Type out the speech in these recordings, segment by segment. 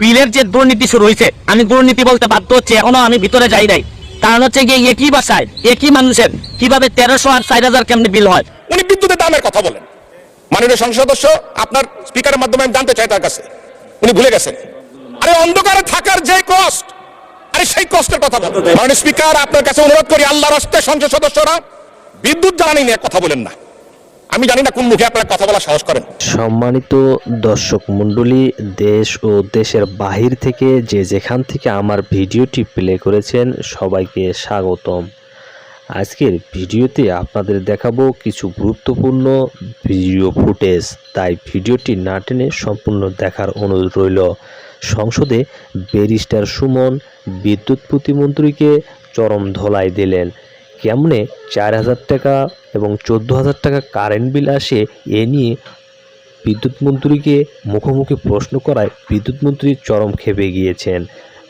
বিলের যে দুর্নীতি শুরু হয়েছে আমি দুর্নীতি বলতে বাধ্য হচ্ছে, এখনও আমি ভিতরে যাই নাই। কারণ হচ্ছে গিয়ে একই বাসায় একই মানুষের, কীভাবে তেরোশো আর চার হাজার কেমনি বিল হয়? উনি বিদ্যুতের দামের কথা বলেন। মাননীয় সংসদ সদস্য, আপনার স্পিকারের মাধ্যমে আমি জানতে চাই তার কাছে। উনি ভুলে গেছেন। আরে অন্ধকারে থাকার যে কষ্ট আরে সেই কষ্টের কথা বলেন। মাননীয় স্পিকার, আপনার কাছে অনুরোধ করি আল্লাহ রাস্তে সংসদ সদস্যরা বিদ্যুৎ জ্বালানি নিয়ে কথা বলেন না। আমি জানি না কোন মুখে আপনারা কথা বলা সাহস করেন। সম্মানিত দর্শক মণ্ডলী, দেশ ও দেশের বাহির থেকে যে যেখান থেকে আমার ভিডিওটি প্লে করেছেন, সবাইকে স্বাগতম। আজকের ভিডিওতে আপনাদের দেখাবো কিছু গুরুত্বপূর্ণ ভিডিও ফুটেজ। তাই ভিডিওটি না টেনে সম্পূর্ণ দেখার অনুরোধ রইল। সংসদে ব্যারিস্টার সুমন বিদ্যুৎ প্রতিমন্ত্রীকে চরম ধলাই দিলেন। কেমনে চার হাজার টাকা এবং চোদ্দ হাজার টাকা কারেন্ট বিল আসে, এ নিয়ে বিদ্যুৎ মন্ত্রীকে মুখোমুখি প্রশ্ন করায় বিদ্যুৎ মন্ত্রী চরম খেপে গিয়েছেন।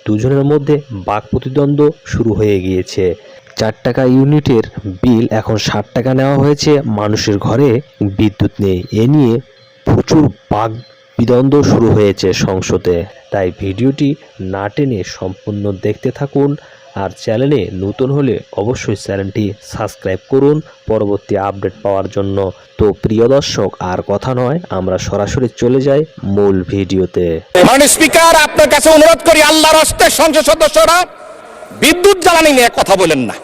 দুজনের মধ্যে বাক প্রতিদ্বন্দ্ব শুরু হয়ে গিয়েছে। চার টাকা ইউনিটের বিল এখন ষাট টাকা নেওয়া হয়েছে, মানুষের ঘরে বিদ্যুৎ নেই। এ নিয়ে প্রচুর বাক বিদ্বন্দ্ব শুরু হয়েছে সংসদে। তাই ভিডিওটি না টেনে সম্পূর্ণ দেখতে থাকুন। আর চ্যানেলে নতুন হলে অবশ্যই চ্যানেলটি সাবস্ক্রাইব করুন পরবর্তী আপডেট পাওয়ার জন্য। তো প্রিয় দর্শক আর কথা নয় আমরা সরাসরি চলে যাই মূল ভিডিওতে। মাননীয় স্পিকার আপনার কাছে অনুরোধ করি আল্লাহ রাস্তে সংসদ সদস্যরা বিদ্যুৎ জ্বালানি নিয়ে কথা বলেন না।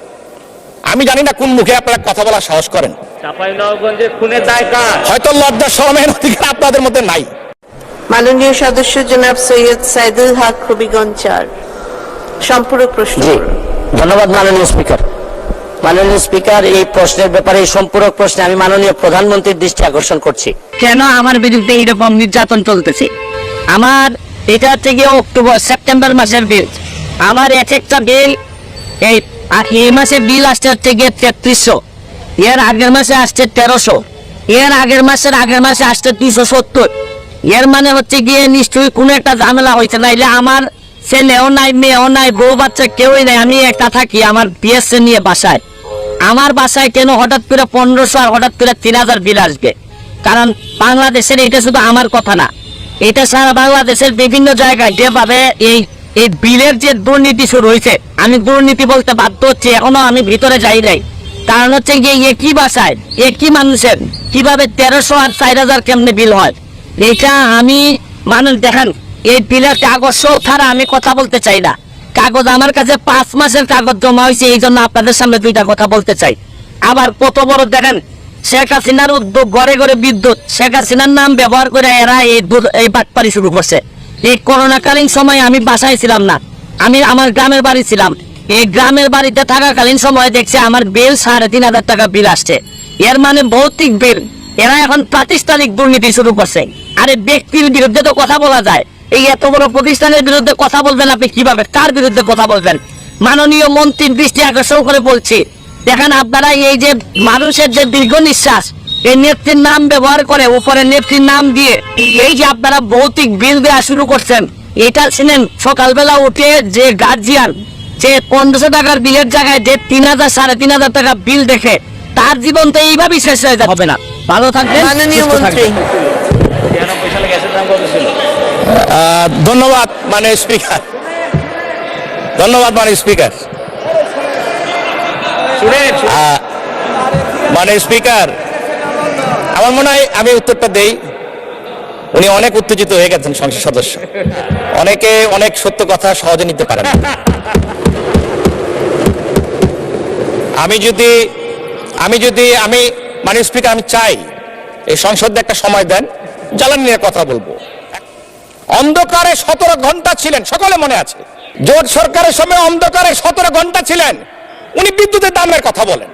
আমি জানি না কোন মুখে আপনারা কথা বলা সাহস করেন। চাপাইনবাবগঞ্জে খুনে দায় কার? হয়তো লজ্জা শরমের অধিকার আপনাদের মধ্যে নাই। মাননীয় সদস্য জনাব সৈয়দ সাইদুল হক হবিগঞ্জ চার সম্পূরক প্রশ্ন। জি। ধন্যবাদ মাননীয় স্পিকার। মাননীয় স্পিকার এই প্রশ্নের ব্যাপারে এই সম্পূরক প্রশ্নে আমি মাননীয় প্রধানমন্ত্রীর দৃষ্টি আকর্ষণ করছি। কেন আমার বিরুদ্ধে এইরকম নির্যাতন চলতেছে? আমার এটা হচ্ছে গিয়ে অক্টোবর সেপ্টেম্বর মাসের বিল আমার এক একটা বিল এই এই মাসে বিল আসছে হচ্ছে গিয়ে তেত্রিশশো। এর আগের মাসে আসছে তেরোশো। এর আগের মাসের আগের মাসে আসছে দুশো সত্তর। এর মানে হচ্ছে গিয়ে নিশ্চয়ই কোনো একটা ঝামেলা হয়েছে নাইলে আমার ছেলেও নাই মেয়েও নাই, বউ বাচ্চা কেউই নাই, আমি একটা থাকি আমার বিএসএ নিয়ে বাসায়। আমার বাসায় কেন হঠাৎ করে পনেরোশো আর হঠাৎ করে তিন হাজার বিল আসবে? কারণ বাংলাদেশের এটা শুধু আমার কথা না, এটা সারা বাংলাদেশের বিভিন্ন জায়গায় যেভাবে এই এই বিলের যে দুর্নীতি শুরু হয়েছে, আমি দুর্নীতি বলতে বাধ্য হচ্ছি, এখনও আমি ভিতরে যাই নাই। কারণ হচ্ছে গিয়ে একই বাসায় একই মানুষের, কীভাবে তেরোশো আর চার হাজার কেমনে বিল হয়? এটা আমি মানুষ দেখেন এই বিলের কাগজ সব আমি কথা বলতে চাই না। কাগজ আমার কাছে পাঁচ মাসের কাগজ জমা হয়েছে, এই জন্য আপনাদের সামনে দুইটা কথা বলতে চাই। আবার কত বড় দেখেন, শেখ হাসিনার উদ্যোগ ঘরে ঘরে বিদ্যুৎ। শেখ হাসিনার নাম ব্যবহার করে এরা এই এই বাটপারি শুরু করছে। এই করোনাকালীন সময় আমি বাসায় ছিলাম না। আমি আমার গ্রামের বাড়ি ছিলাম। এই গ্রামের বাড়িতে থাকাকালীন সময় দেখছি আমার বিল সাড়ে তিন হাজার টাকা বিল আসছে। এর মানে ভৌতিক বিল। এরা এখন প্রাতিষ্ঠানিক দুর্নীতি শুরু করছে। আরে ব্যক্তির বিরুদ্ধে তো কথা বলা যায়। এই এত বড় প্রতিষ্ঠানের বিরুদ্ধে কথা বলবেন আপনি কীভাবে? কার বিরুদ্ধে কথা বলবেন? মাননীয় মন্ত্রীর দৃষ্টি আকর্ষণ করে বলছি। দেখেন আপনারা এই যে মানুষের যে দীর্ঘ নিঃশ্বাস এই নেত্রীর নাম ব্যবহার করে উপরে নেত্রীর নাম দিয়ে এই যে আপনারা ভৌতিক বিল দেওয়া শুরু করছেন এটা শুনেন সকালবেলা উঠে যে গার্জিয়ান যে পনেরোশো টাকার বিলের জায়গায় যে তিন হাজার সাড়ে তিন হাজার টাকা বিল দেখে তার জীবন তো এইভাবেই শেষ হয়ে যাবে না। ভালো থাকবেন মাননীয়। আহ, ধন্যবাদ মানে স্পিকার ধন্যবাদ মানে স্পিকার মানে স্পিকার আমার মনে হয় আমি উত্তরটা দেই। উনি অনেক উত্তেজিত হয়ে গেছেন সংসদ সদস্য। অনেকে অনেক সত্য কথা সহজে নিতে পারেন। আমি যদি আমি যদি আমি মানে স্পিকার আমি চাই এই সংসদে একটা সময় দেন জ্বালানি নিয়ে কথা বলব। অন্ধকারে সতেরো ঘণ্টা ছিলেন, সকলে মনে আছে? জোট সরকারের সময় অন্ধকারে সতেরো ঘণ্টা ছিলেন, উনি বিদ্যুতের দামের কথা বলেন।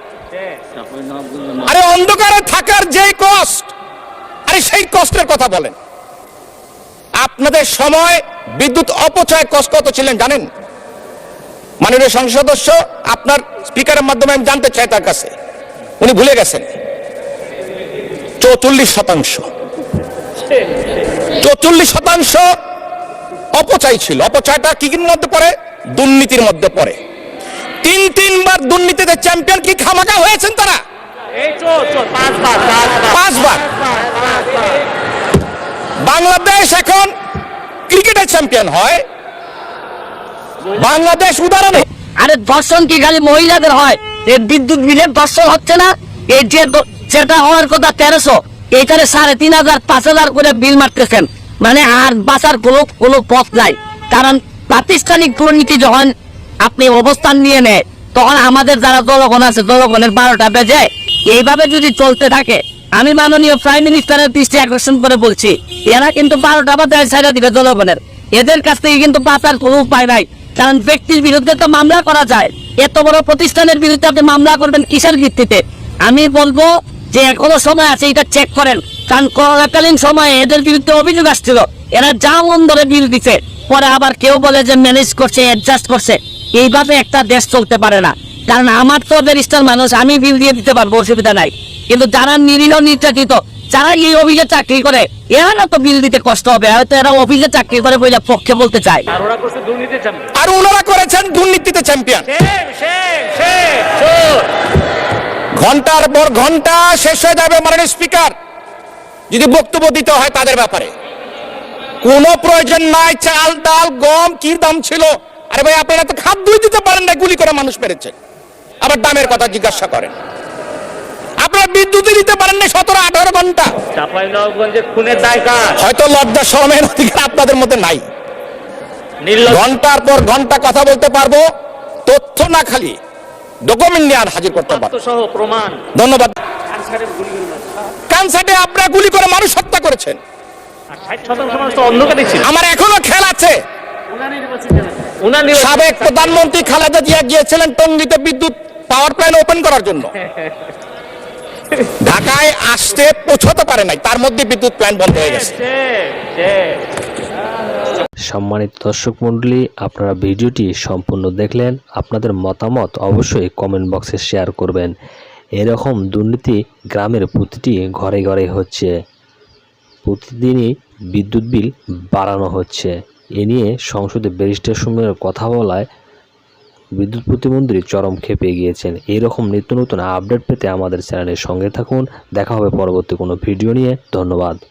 আরে অন্ধকারে থাকার যে কষ্ট আরে সেই কষ্টের কথা বলেন। আপনাদের সময় বিদ্যুৎ অপচয় কষ্ট কত ছিলেন জানেন? মাননীয় সংসদ সদস্য, আপনার স্পিকারের মাধ্যমে আমি জানতে চাই তার কাছে। উনি ভুলে গেছেন। চৌচল্লিশ শতাংশ। চৌচল্লিশ শতাংশ অপচয় ছিল। অপচয়টা কি কির মধ্যে পড়ে? দুর্নীতির মধ্যে পড়ে। তিন তিনবার দুর্নীতিতে চ্যাম্পিয়ন কি খামাকা হয়েছেন তারা? পাঁচবার বাংলাদেশ এখন ক্রিকেটের চ্যাম্পিয়ন হয়। বাংলাদেশ উদাহরণে আরে দর্শন কি খালি মহিলাদের হয়? এই বিদ্যুৎ বিলের দর্শন হচ্ছে না? এই যে যেটা হওয়ার কথা তেরোশো। এইটারে সাড়ে তিন হাজার, পাঁচ হাজার করে বিল মারতেছেন। মানে আর বাঁচার কোনো কোনো পথ নাই। কারণ প্রাতিষ্ঠানিক দুর্নীতি যখন আপনি অবস্থান নিয়ে নেয়, তখন আমাদের যারা জনগণ আছে, জনগণের বারোটা বেজে, এইভাবে যদি চলতে থাকে, আমি মাননীয় প্রাইম মিনিস্টারের দৃষ্টি আকর্ষণ করে বলছি, এরা কিন্তু বারোটা বাজে ছাড়া দিবে জনগণের। এদের কাছ থেকে কিন্তু বাঁচার কোনো উপায় নাই। কারণ ব্যক্তির বিরুদ্ধে তো মামলা করা যায়। এত বড় প্রতিষ্ঠানের বিরুদ্ধে আপনি মামলা করবেন কিসের ভিত্তিতে? আমি বলব যে এখনও সময় আছে এটা চেক করেন। কারণ করোনাকালীন সময়ে এদের বিরুদ্ধে অভিযোগ আসছিল। এরা যা মন ধরে বিল দিছে। পরে আবার কেউ বলে যে ম্যানেজ করছে অ্যাডজাস্ট করছে। এইভাবে একটা দেশ চলতে পারে না। কারণ আমার তো ব্যারিস্টার মানুষ আমি বিল দিয়ে দিতে পারব অসুবিধা নাই। কিন্তু যারা নিরীহ নির্যাতিত যারা এই অফিসে চাকরি করে এরা না তো বিল দিতে কষ্ট হবে হয়তো এরা অফিসে চাকরি করে বইলা পক্ষে বলতে চায়। আর ওনারা করেছেন দুর্নীতিতে চ্যাম্পিয়ন ঘণ্টার পর ঘণ্টা শেষ হয়ে যাবে মাননীয় স্পিকার। যদি বক্তব্য দিতে হয় তাদের ব্যাপারে। কোনো প্রয়োজন নাই চাল ডাল গম কি দাম ছিল? আরে ভাই আপনারা তো খাদ্যই দিতে পারেন না গুলি করে মানুষ মেরেছে। আবার দামের কথা জিজ্ঞাসা করেন। আপনারা বিদ্যুৎই দিতে পারেন না সতেরো আঠারো ঘণ্টা। হয়তো লজ্জা শরমের অধিকার আপনাদের মধ্যে নাই। ঘণ্টার পর ঘণ্টা কথা বলতে পারব তথ্য না খালি। ডকুমেন্ট নিয়ে আর হাজির করতে পারব ধন্যবাদ। কানসাটে আপনারা গুলি করে মানুষ হত্যা করেছেন। আমার এখনও খেয়াল আছে। সাবেক প্রধানমন্ত্রী খালেদা জিয়া গিয়েছিলেন টঙ্গিতে বিদ্যুৎ পাওয়ার প্ল্যান্ট ওপেন করার জন্য। ঢাকায় আসতে পৌঁছতে পারে নাই। তার মধ্যে বিদ্যুৎ প্ল্যান্ট বন্ধ হয়ে গেছে। সম্মানিত দর্শক মণ্ডলী, আপনারা ভিডিওটি সম্পূর্ণ দেখলেন। আপনাদের মতামত অবশ্যই কমেন্ট বক্সে শেয়ার করবেন। এরকম দুর্নীতি গ্রামের প্রতিটি ঘরে ঘরে হচ্ছে। প্রতিদিনই বিদ্যুৎ বিল বাড়ানো হচ্ছে। এ নিয়ে সংসদে ব্যারিস্টার সমূহের কথা বলায় বিদ্যুৎ প্রতিমন্ত্রী চরম খেপে গিয়েছেন। এরকম নিত্য নতুন আপডেট পেতে আমাদের চ্যানেলের সঙ্গে থাকুন। দেখা হবে পরবর্তী কোনো ভিডিও নিয়ে। ধন্যবাদ।